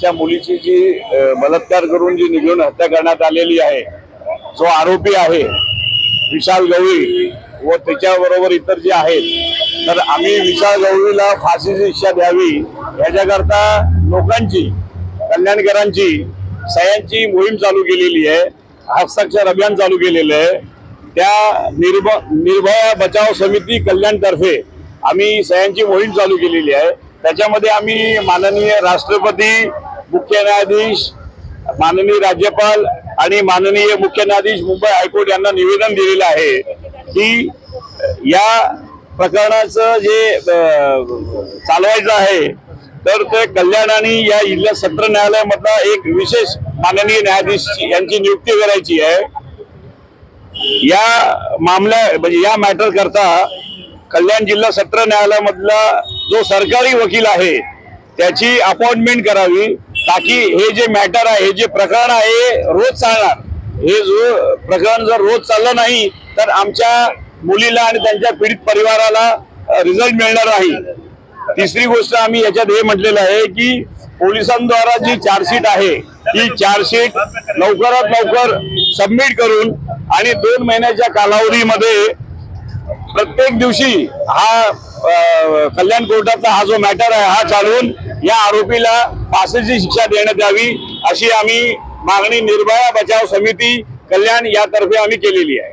च्या मुलीची जी बलात्कार करून जी निघून हत्या करण्यात आलेली आहे जो आरोपी आहे विशाल गवळी व त्याच्याबरोबर इतर जे आहेत तर आम्ही विशाल गवळीला फाशीची शिक्षा द्यावी याच्याकरता लोकांची कल्याणकरांची सह्यांची मोहीम चालू केलेली आहे हस्ताक्षर अभियान चालू केलेलं आहे. त्या निर्भ निर्भया बचाव समिती कल्याणतर्फे आम्ही सह्यांची मोहीम चालू केलेली आहे. त्याच्यामध्ये आम्ही माननीय राष्ट्रपती मुख्य न्यायाधीश माननीय राज्यपाल आणि माननीय मुख्य न्यायाधीश मुंबई हायकोर्ट यांना निवेदन दिलेलं आहे की या प्रकरणाचं जे चालवायचं आहे तर ते कल्याण आणि या जिल्हा सत्र न्यायालयामधला एक विशेष माननीय न्यायाधीश यांची नियुक्ती करायची आहे. या मामल्या म्हणजे या मॅटर करता कल्याण जिल्हा सत्र न्यायालयामधला जो सरकारी वकील आहे त्याची अपॉइंटमेंट करावी ताकी हे जे मॅटर आहे हे जे प्रकरण आहे रोज चालणार. हे जो प्रकरण जर रोज चाललं नाही तर आमच्या मुलीला आणि त्यांच्या पीडित परिवाराला रिझल्ट मिळणार नाही. तिसरी गोष्ट आम्ही याच्यात हे म्हटलेलं आहे की पोलिसांद्वारा जी चार्जशीट आहे ती चार्जशीट लवकरात लवकर सबमिट करून आणि दोन महिन्याच्या कालावधीमध्ये प्रत्येक दिवशी हा कल्याण कोर्टाचा हा जो मॅटर आहे हा चालवून या आरोपीला फाशीची शिक्षा देण्यात यावी अशी आम्ही मागणी निर्भया बचाव समिती कल्याण यातर्फे आम्ही केलेली आहे.